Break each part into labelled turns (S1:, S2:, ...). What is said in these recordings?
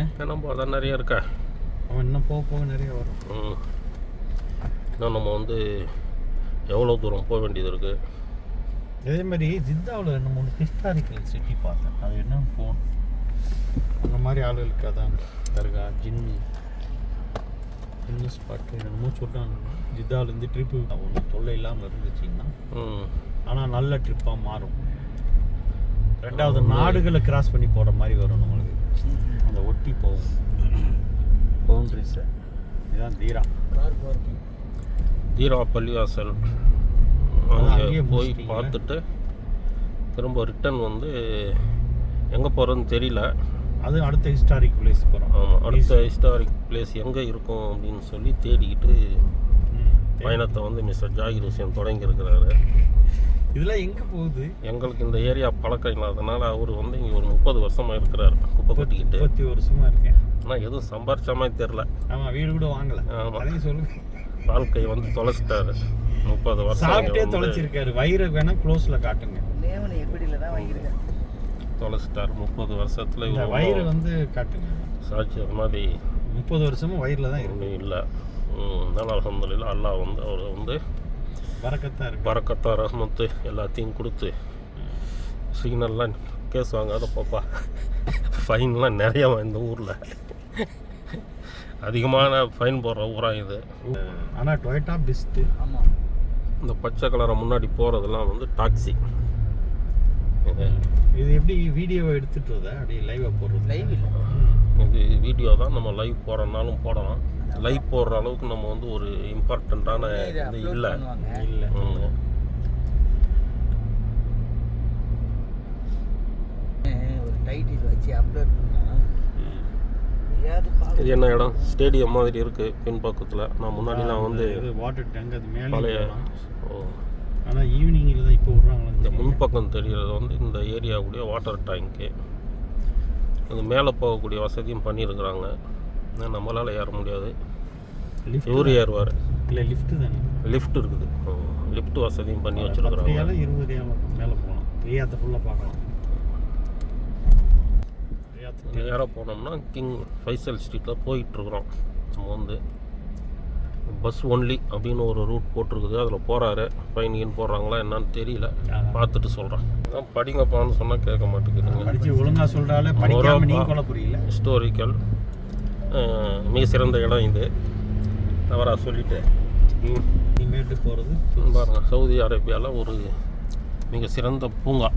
S1: ஏன்னா அதான் நிறைய இருக்கா?
S2: அவன் இன்னும் போக போக நிறைய வரும்.
S1: இன்னும் நம்ம வந்து எவ்வளோ தூரம் போக வேண்டியது இருக்குது
S2: அதே மாதிரி ஜித்தாவில் ரெண்டு மூணு ஹிஸ்டாரிக்கல் சிட்டி பார்த்தேன். அது என்னன்னு போகணும் அந்த மாதிரி ஆளுகளுக்கு அதான். தர்கா ஜின்னு. ஜின்னு ஸ்பாட்டு என்னமோ சொல்கிறாங்க ஜித்தாவிலேருந்து ட்ரிப்பு ஒன்றும் தொல்லை இல்லாமல் இருந்துச்சுன்னா
S1: ம்.
S2: ஆனால் நல்ல ட்ரிப்பாக மாறும். ரெண்டாவது நாடுகளை கிராஸ் பண்ணி போகிற மாதிரி வரும் நம்மளுக்கு. அந்த ஒட்டி போகும். பவுண்ட்ரிஸை இதுதான் தீரா.
S1: தீரா பள்ளிவாசல். அங்கே போய்? பார்த்துட்டு திரும்ப ரிட்டர்ன் வந்து எங்கே போகிறதுன்னு தெரியல.
S2: அது அடுத்த ஹிஸ்டாரிக் பிளேஸ் போகிறோம்
S1: ஆமாம் அடுத்த ஹிஸ்டாரிக் பிளேஸ் எங்கே இருக்கும் அப்படின்னு சொல்லி தேடிக்கிட்டு பயணத்தை வந்து மிஸ்டர் ஜாகிர் ஹுசேன் தொடங்கியிருக்கிறாரு.
S2: இதெல்லாம் எங்கே போகுது?
S1: எங்களுக்கு இந்த ஏரியா பழக்கம் இல்லாதனால அவர் வந்து இங்கே ஒரு முப்பது வருஷமாக இருக்கிறாரு குப்பை கொட்டிக்கிட்டு.
S2: முப்பத்தி வருஷமா இருக்கேன்.
S1: ஆனால் எதுவும் சம்பாரிச்ச மாதிரி தெரில
S2: ஆமாம் வீடு கூட வாங்கல.
S1: ஆமா.
S2: அதையும் சொல்லுங்க.
S1: வாழ்க்கையை வந்து தொலைச்சிட்டாரு. முப்பது வருஷம்
S2: சாப்பிட்டே தொலைச்சிருக்காரு. வயிறு வேணா க்ளோஸ்ல காட்டுங்க.
S1: தொலைச்சிட்டாரு முப்பது வருஷத்தில்
S2: வயிறு வந்து காட்டுங்க.
S1: சாட்சி அது மாதிரி
S2: முப்பது வருஷமும் வயிறுல தான் இருக்கு.
S1: இல்லை. அதனால் அலமதுல்ல அல்லாஹ் வந்து அவர் வந்து
S2: இருக்கு.
S1: பறக்கத்தா ரஹ்மத்து எல்லாத்தையும் கொடுத்து சிக்னல்லாம் கேஸ் வாங்காத பாப்பா. ஃபைன்லாம் நிறையா இந்த ஊரில். அதிகமான ஃபைன் போடுற ஊரா இது.
S2: ஆனா டொயட்டா பெஸ்ட்
S3: ஆமாம்
S1: இந்த பச்சை கலரை முன்னாடி போகிறதெல்லாம் வந்து டாக்ஸி
S2: இது எப்படி வீடியோவை எடுத்துட்டு அப்படியே லைவா போடுறது?
S3: லைவ் இல்லை.
S1: இது வீடியோ தான் நம்ம லைவ் போகிறனாலும் போடலாம். லைவ் போடுற அளவுக்கு நம்ம வந்து ஒரு இம்பார்ட்டண்ட்டான
S3: இதை
S1: இல்லை.
S2: இல்ல.
S3: டைட்டில் வச்சு அப்லோட்
S1: இது என்ன இடம்? ஸ்டேடியம் மாதிரி இருக்குது பின்பக்கத்தில். நான் முன்னாடிலாம் வந்து
S2: இது வாட்டர் டேங்க் அது மேலே
S1: பழைய. ஓ,
S2: ஆனா ஈவினிங்ல தான் இப்போ விடுறாங்களா
S1: இந்த முன்பக்கம் தெரிகிறது வந்து இந்த ஏரியாவுடைய வாட்டர் டேங்க்கு அது மேலே போகக்கூடிய வசதியும் பண்ணியிருக்கிறாங்க. ஆனா நம்மளால் ஏற முடியாது. இவர் ஏறுவார்.
S2: இல்ல லிஃப்ட் தானே?
S1: லிஃப்ட் இருக்குது. லிஃப்ட் வசதியும் பண்ணி வச்சுருக்குறாங்க.
S2: இருபது மேலே போகலாம் ரியாத்தை ஃபுல்லாக பார்க்கலாம்
S1: நேராக போனோம்னா கிங் ஃபைசல் ஸ்ட்ரீட்டில் போயிட்டுருக்குறோம் நம்ம வந்து பஸ் ஒன்லி அப்படின்னு ஒரு ரூட் போட்டிருக்குது. அதில் போகிறாரு ஃபைன் கீன் போடுறாங்களா என்னன்னு தெரியல. பார்த்துட்டு சொல்கிறேன் அதான் படிங்கப்பான்னு சொன்னால் கேட்க மாட்டேங்குதுங்க.
S2: படிச்சு ஒழுங்கா சொல்றாலே படிக்காம நீ கொலை புரியல.
S1: ஹிஸ்டோரிக்கல் மிக சிறந்த இடம் இது. தவறாக சொல்லிட்டேன் ம்.
S2: இனிமேட்டு போறது.
S1: பாருங்க சவுதி அரேபியாவில் ஒரு மிக சிறந்த பூங்கா.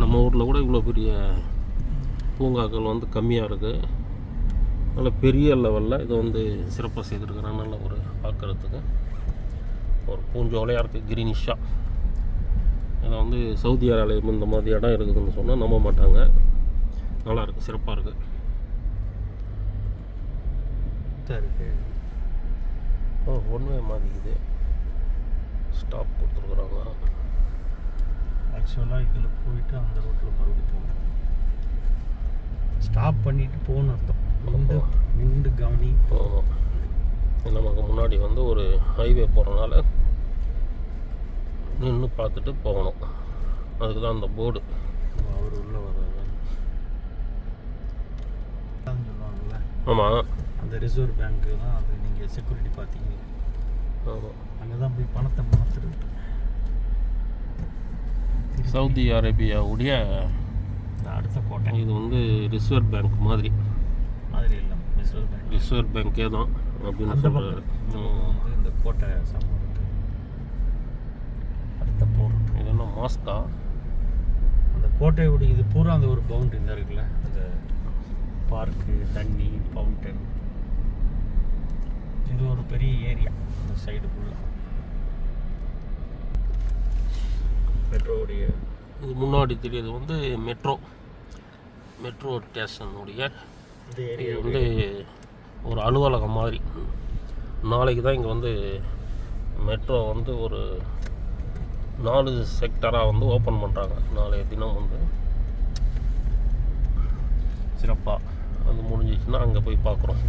S1: நம்ம ஊரில் கூட இவ்வளோ பெரிய பூங்காக்கள் வந்து கம்மியாக இருக்குது நல்ல பெரிய லெவலில் இது வந்து சிறப்பாக செய்திருக்கிறாங்க நல்ல ஒரு பார்க்குறதுக்கு. ஒரு பூஞ்சோலையாக இருக்குது கிரீனிஷாக இதை வந்து சவுதி அரேபியா இந்த மாதிரி இடம் இருக்குதுன்னு சொன்னால் நம்ப மாட்டாங்க. நல்லா இருக்குது சிறப்பாக இருக்குது
S2: இருக்கு
S1: ஓ ஒன்வே மாதிரி இது. ஸ்டாப் கொடுத்துருக்குறாங்க.
S2: ஆக்சுவலாக இதில் போயிட்டு அந்த ரோட்டில் மறுபடியும் போகணும். ஸ்டாப் பண்ணிட்டு போகணும் அர்த்தம். நின்று நின்று கவனி.
S1: நமக்கு முன்னாடி வந்து ஒரு ஹைவே போகிறனால நின்று பார்த்துட்டு போகணும். அதுக்கு தான் அந்த போர்டு
S2: அவர் உள்ள வர்றாரு.
S1: ஆமாம்
S2: அந்த ரிசர்வ் பேங்க்கு தான் அது நீங்கள் செக்யூரிட்டி பார்த்தீங்க.
S1: ஆமாம்
S2: அங்கே தான் போய் பணத்தை மாற்றுறது
S1: சவுதி அரேபியாவுடைய
S2: அடுத்த கோட்டை.
S1: இது வந்து ரிசர்வ் பேங்க் மாதிரி.
S2: மாதிரி இல்லை. ரிசர்வ் பேங்க்
S1: ரிசர்வ் பேங்க்கே தான் அப்படின்னு
S2: அந்த
S1: சொல்கிறாரு
S2: இந்த கோட்டை சாப்பிடுறது அடுத்த போகிறது
S1: இது என்ன மாஸ்கா?
S2: அந்த கோட்டையோட இது பூரா அந்த ஒரு பவுண்டரி இந்த இருக்குல்ல. அந்த பார்க்கு தண்ணி ஃபவுண்டன் இது ஒரு பெரிய ஏரியா இந்த சைடு ஃபுல்லாக மெட்ரோவுடைய
S1: இது முன்னாடி தெரியுது வந்து மெட்ரோ மெட்ரோ ஸ்டேஷனுடைய இது
S2: ஏரியா
S1: வந்து ஒரு அலுவலகம் மாதிரி. நாளைக்கு தான் இங்கே வந்து மெட்ரோ வந்து ஒரு நாலு செக்டராக வந்து ஓப்பன் பண்ணுறாங்க நாளைய தினம் வந்து சிறப்பாக அது முடிஞ்சிச்சுன்னா அங்கே போய் பார்க்குறோம்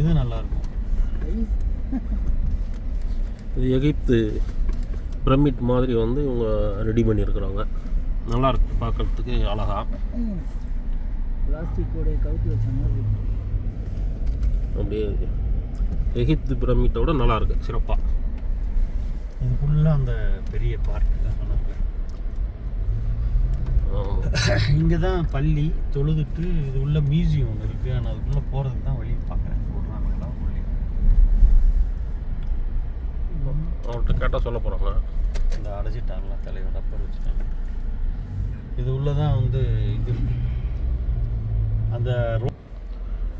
S2: இது நல்லா இருக்கும்.
S1: இது எகிப்து பிரமிட் மாதிரி வந்து இவங்க ரெடி பண்ணியிருக்கிறாங்க நல்லாயிருக்கு பார்க்கறதுக்கு அழகா
S3: பிளாஸ்டிக்கோடைய கவுத்து வச்ச மாதிரி இருக்கு.
S1: அப்படியே எகிப்து பிரமிட்டோட நல்லா இருக்கு சிறப்பாக
S2: இது ஃபுல்லாக அந்த பெரிய பார்க் தான் சொன்னாங்க. இங்கே தான் பள்ளி தொழுதுட்டு இது உள்ள மியூசியம் ஒன்று இருக்குது ஆனால் அதுக்குள்ளே போகிறதுக்கு தான் வழி பார்க்குறேன். விட்றாங்களா உள்ளே.
S1: அவர்கிட்ட கேட்டால் சொல்ல போகிறாங்க
S2: இந்த அடைச்சிட்டாங்களா தலைவர் அப்பர் வச்சுட்டாங்க. இது உள்ளே தான் வந்து இது. அந்த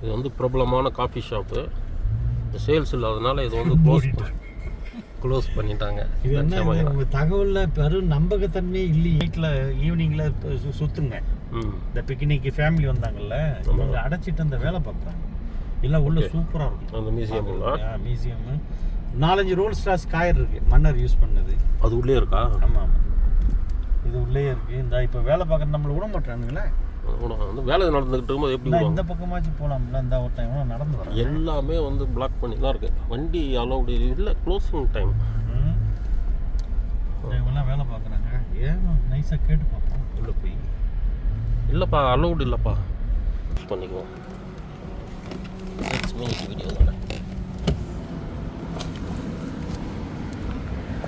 S1: இது வந்து பிரபலமான காஃபி ஷாப்பு சேல்ஸ் இல்லாதனால இது வந்து க்ளோஸ் க்ளோஸ் பண்ணிட்டாங்க.
S2: இது என்ன?
S1: லட்சியமாக.
S2: இது உங்க தகவல்ல பெரும் நம்பகத்தன்மையே இல்லை. நைட்டில் ஈவினிங்கில் சுற்றுங்க
S1: ம்.
S2: இந்த பிக்னிக்கு ஃபேமிலி வந்தாங்கல்ல இவங்க அடைச்சிட்டு அந்த வேலை பார்க்குறாங்க. எல்லாம் உள்ள சூப்பராக இருக்கும்.
S1: அந்த மியூசியம்
S2: மியூசியம் நாலஞ்சு ரோல் ஸ்டார்ஸ் காயர் இருக்கு. மன்னர் யூஸ் பண்ணது.
S1: அது உள்ளே இருக்கா?
S2: ஆமாம் ஆமாம் இது உள்ளே இருக்கு. இந்த இப்போ வேலை பார்க்குற நம்மளை விட மாட்டானுங்களே
S1: வந்து வேலை நடந்துக்கிட்டு இருக்கும்போது எப்படி
S2: இந்த பக்கமாச்சும் போகலாம்ல இந்த ஒரு டைம் நடந்து வரேன்
S1: எல்லாமே வந்து பிளாக் பண்ணி தான் இருக்கு. வண்டி அலௌடு இல்லை க்ளோசிங் டைம்.
S2: இவங்கெல்லாம் வேலை பார்க்குறாங்க. ஏன்? நைஸாக கேட்டு பார்ப்போம். உள்ளே போய்
S1: இல்லைப்பா அலௌடு இல்லைப்பா. பண்ணிக்குவோம். சிக்ஸ் மினிட் வீடியோ தானே.